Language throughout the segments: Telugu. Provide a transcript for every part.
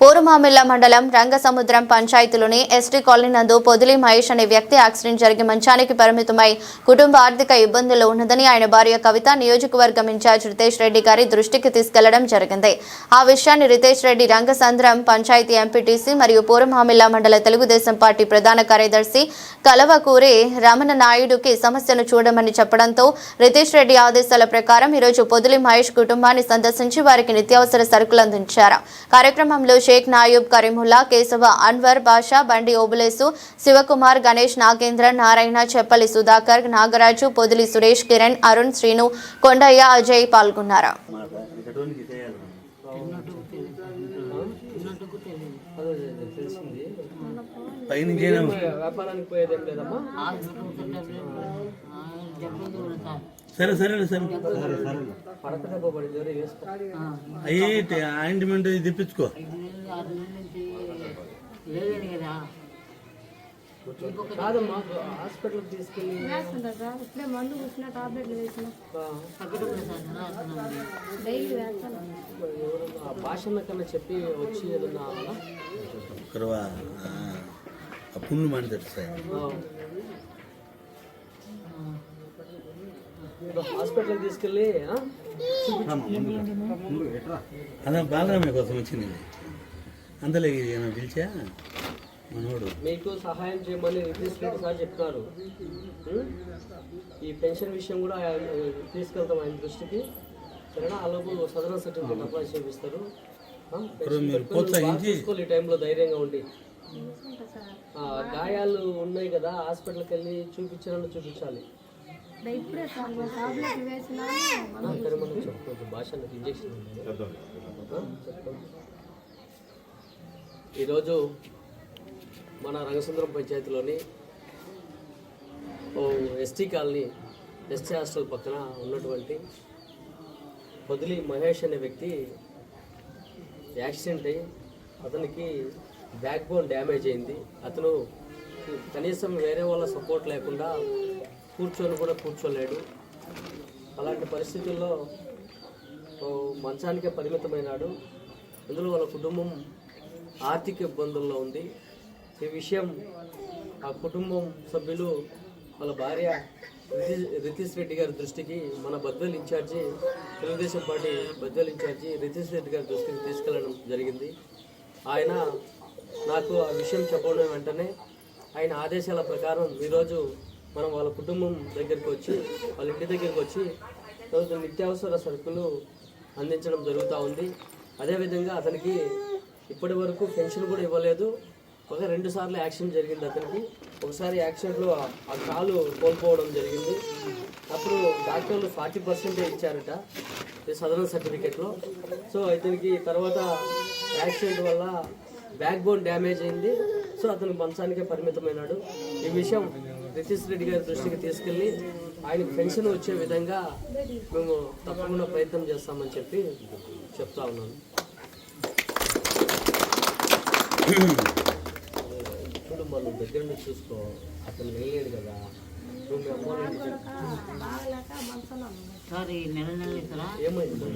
పూర్వమామిళ్ళ మండలం రంగసముద్రం పంచాయతీలోని ఎస్టీ కాలనీ నందు పొదిలి మహేష్ అనే వ్యక్తి యాక్సిడెంట్ జరిగి మంచానికి పరిమితమై కుటుంబ ఆర్థిక ఇబ్బందులు ఉన్నదని ఆయన భార్య కవిత నియోజకవర్గం ఇన్ఛార్జ్ రితేష్ రెడ్డి గారి దృష్టికి తీసుకెళ్ళడం జరిగింది. ఆ విషయాన్ని రితేష్ రెడ్డి రంగసంద్రం పంచాయతీ ఎంపీటీసీ మరియు పూర్వమామిళ్ళ మండల తెలుగుదేశం పార్టీ ప్రధాన కార్యదర్శి కలవకూరి రమణ నాయుడుకి సమస్యను చూడమని చెప్పడంతో రితేష్ రెడ్డి ఆదేశాల ప్రకారం ఈరోజు పొదిలి మహేష్ కుటుంబాన్ని సందర్శించి వారికి నిత్యావసర సరుకులు అందించారు. కార్యక్రమంలో షేక్ నాయూబ్ కరీముల్లా కేశవ అన్వర్ బాషా బండి ఓబులేసు శివకుమార్ గణేష్ నాగేంద్ర నారాయణ చెప్పలి సుధాకర్ నాగరాజు పొదిలి సురేష్ కిరణ్ అరుణ్ శ్రీను కొండయ్య అజయ్ పాల్గొన్నారు వ్యాపారానికి పోయేదేం లేదమ్మా సరే సరే. సరే అయ్యి ఆయింట్మెంట్ ఇది తెప్పించుకో. కాదమ్మా తీసుకెళ్ళి ఇప్పుడే మందు కూర్చున్న టాబ్లెట్లు వేసిన. భాషన్న కన్నా చెప్పి వచ్చి ఏదన్నా పుండు మాట్లాడు సార్ ఆ. ఇప్పుడు హాస్పిటల్కి తీసుకెళ్ళి? అదే బాలరామయ్య కోసం వచ్చింది. అందులో ఈయన పిలిచా? మనోడు. మీకు సహాయం చేయమని రెడ్డి సార్ చెప్తున్నారు ఉం? ఈ పెన్షన్ విషయం కూడా తీసుకెళ్తాం ఆయన దృష్టికి. సరేనా? అలాగే సదరన్ సర్టిఫికేట్ అప్లై చేపిస్తారు. చూసుకోవాలి ఈ టైంలో ధైర్యంగా ఉండి. గాయాలు ఉన్నాయి కదా హాస్పిటల్కి వెళ్ళి చూపించాలని చూపించాలి. ఈరోజు మన రంగసుందరం పంచాయతీలోని ఓ ఎస్టీ కాలనీ ఎస్టీ హాస్టల్ పక్కన ఉన్నటువంటి పొదిలి మహేష్ అనే వ్యక్తి యాక్సిడెంట్ అయ్యి అతనికి బ్యాక్ బోన్ డ్యామేజ్ అయింది. అతను కనీసం వేరే వాళ్ళ సపోర్ట్ లేకుండా కూర్చొని కూడా కూర్చోలేడు. అలాంటి పరిస్థితుల్లో మంచానికే పరిమితమైనాడు. ఇందులో వాళ్ళ కుటుంబం ఆర్థిక ఇబ్బందుల్లో ఉంది. ఈ విషయం ఆ కుటుంబం సభ్యులు వాళ్ళ భార్య రితీష్ రెడ్డి గారి దృష్టికి మన Badvel incharge Telugu Desam party Badvel incharge Ritesh Reddy గారి దృష్టికి తీసుకెళ్ళడం జరిగింది. ఆయన నాకు ఆ విషయం చెప్పడం వెంటనే ఆయన ఆదేశాల ప్రకారం ఈరోజు మనం వాళ్ళ కుటుంబం దగ్గరికి వచ్చి వాళ్ళ ఇంటి దగ్గరికి వచ్చి తర్వాత నిత్యావసర సరుకులు అందించడం జరుగుతూ ఉంది. అదేవిధంగా అతనికి ఇప్పటి వరకు పెన్షన్ కూడా ఇవ్వలేదు. ఒక రెండు సార్లు యాక్సిడెంట్ జరిగింది అతనికి. ఒకసారి యాక్సిడెంట్లో ఆ- కాలు కోల్పోవడం జరిగింది. అప్పుడు డాక్టర్లు ఫార్టీ పర్సెంటే ఇచ్చారట సదరన్ సర్టిఫికేట్లో సో ఇతనికి తర్వాత యాక్సిడెంట్ వల్ల బ్యాక్ బోన్ డ్యామేజ్ అయింది. సో అతను మంచానికే పరిమితమైనాడు. ఈ విషయం రితీష్ రెడ్డి గారి దృష్టికి తీసుకెళ్ళి ఆయనకు పెన్షన్ వచ్చే విధంగా మేము తప్పకుండా ప్రయత్నం చేస్తామని చెప్పి చెప్తా ఉన్నాను. ఇప్పుడు మనం దగ్గర నుంచి చూసుకో. అతను వెళ్ళలేడు కదా. ఏమైంది?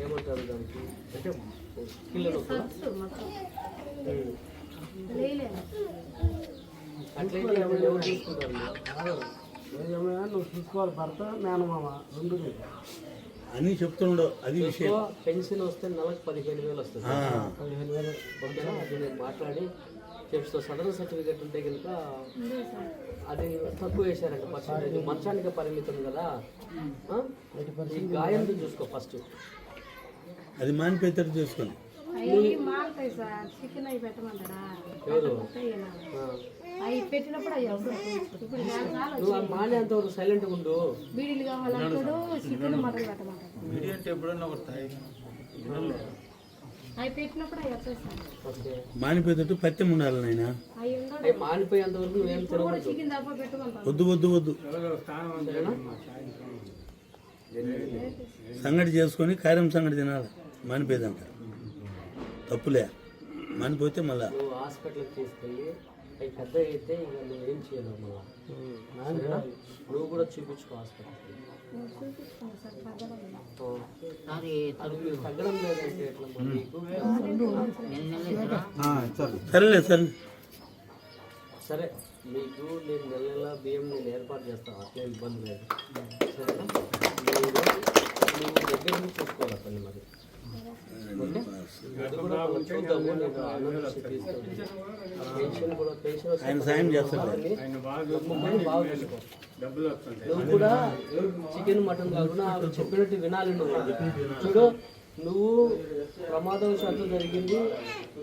ఏమంటారు దానికి? అంటే అట్లయితే ఎవరు చూసుకుంటారు నువ్వు చూసుకోవాలి భర్త మేనమామ రెండు అని చెప్తుండవు అది విషయం. పెన్షన్ వస్తే నెలకు పదిహేను వేలు వస్తుంది. పదిహేను వేలు ఓకేనా? అది నేను మాట్లాడి చెప్తా సదరన్ సర్టిఫికేట్ ఉంటే కనుక అది తక్కువ వేశారంట పర్సెంటేజ్ మంచానికి పరిమితం కదా. ఆ? ఈ గాయం చూసుకో ఫస్ట్. అది మానిపోయేటట్టు చూసుకోండి. మానేంత వరకు సైలెంట్గా ఉండు. బీడీలు కావాలంటాడు చికెన్ మటన్ పెట్టమంటాడు. అవి పెట్టినప్పుడు అవి వస్తాయి సార్ ఓకే మానిపోయేటట్టు పత్యం ఉండాలి నాయన. వద్దు వద్దు వద్దు. సంగటి చేసుకొని కార్యం సంగటి తినాలి. మానిపోయేదంట. తప్పులే. మానిపోతే మళ్ళా. హాస్పిటల్కి తీసుకెళ్ళి అవి పెద్ద అయితే ఇక నువ్వు ఏం చేయలేవు మళ్ళా? నువ్వు కూడా చూపించుకో చూపించుకోండి సార్ తగ్గడం లేదంటే ఎట్లా సరేలే సరే సరే మీకు నేను నెల నెల బియ్యం నేను ఏర్పాటు చేస్తాను అట్లే ఇబ్బంది లేదు. సరేనా? మీరు దగ్గర నుంచి చూసుకోవాలి పని మరి. ఆయన సాయం చేస్తాడు. నువ్వు కూడా చికెన్ మటన్ కాకుండా ఆమె చెప్పినట్టు వినాలి నువ్వు. చూడు నువ్వు ప్రమాదవశాత్తు జరిగింది.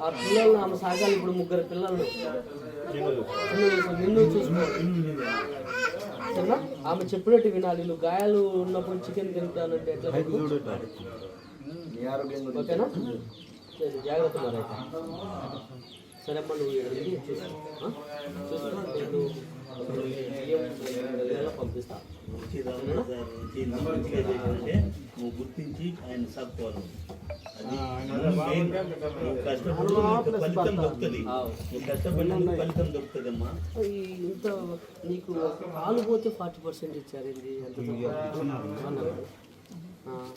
ఆ పిల్లల్ని ఆమె సాగాలి ఇప్పుడు ముగ్గురు పిల్లలను. నువ్వు నిన్ను చూసుకో. ఆమె చెప్పినట్టు వినాలి. నువ్వు గాయాలు ఉన్నప్పుడు చికెన్ తింటానంటే ఎట్లా చెప్పు? ఓకేనా? సరే, జాగ్రత్త మరి అయితే. సరే అమ్మ నువ్వు చూసుకో? చూసుకో పంపిస్తా. నువ్వు గుర్తించి ఆయన నీకు ఫలితం దొరుకుతుంది. కష్టపడినందుకు ఫలితం దొరుకుతుందమ్మా. ఈ ఇంత నీకు పాలు పోతే ఫార్టీ పర్సెంట్ ఇచ్చారండి ఎంత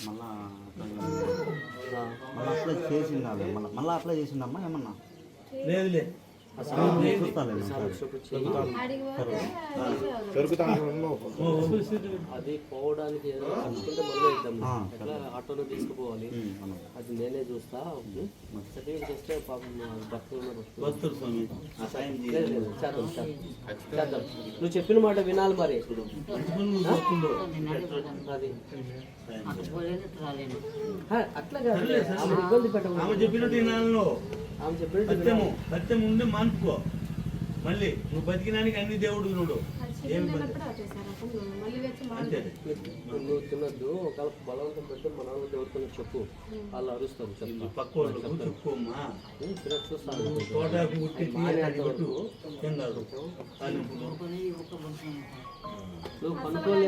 మళ్ళా మళ్ళీ అప్లై చేసిండాలి మళ్ళీ మళ్ళీ అప్లై చేసిండమ్మా ఏమన్నా? లేదు లేదు అది పోవడానికి ఆటోలో తీసుకుపోవాలి? అది నేనే చూస్తా సర్టిఫికేట్ చేస్తే నువ్వు చెప్పిన మాట వినాలి మరి అది. హా, అట్లా కాదు. ఇబ్బంది చెప్పినట్టు సత్యము. సత్యం ఉంటే మానుకో. మళ్ళీ నువ్వు బతికినానికి అన్ని దేవుడు నువ్వు నువ్వు తినొద్దు ఒకవేళ బలవంతం పెడితే మన వాళ్ళు దేవుడుకొని చెప్పు. వాళ్ళు పక్క చెప్పుకోమ్మా. నువ్వు కనుక్కోలేవు.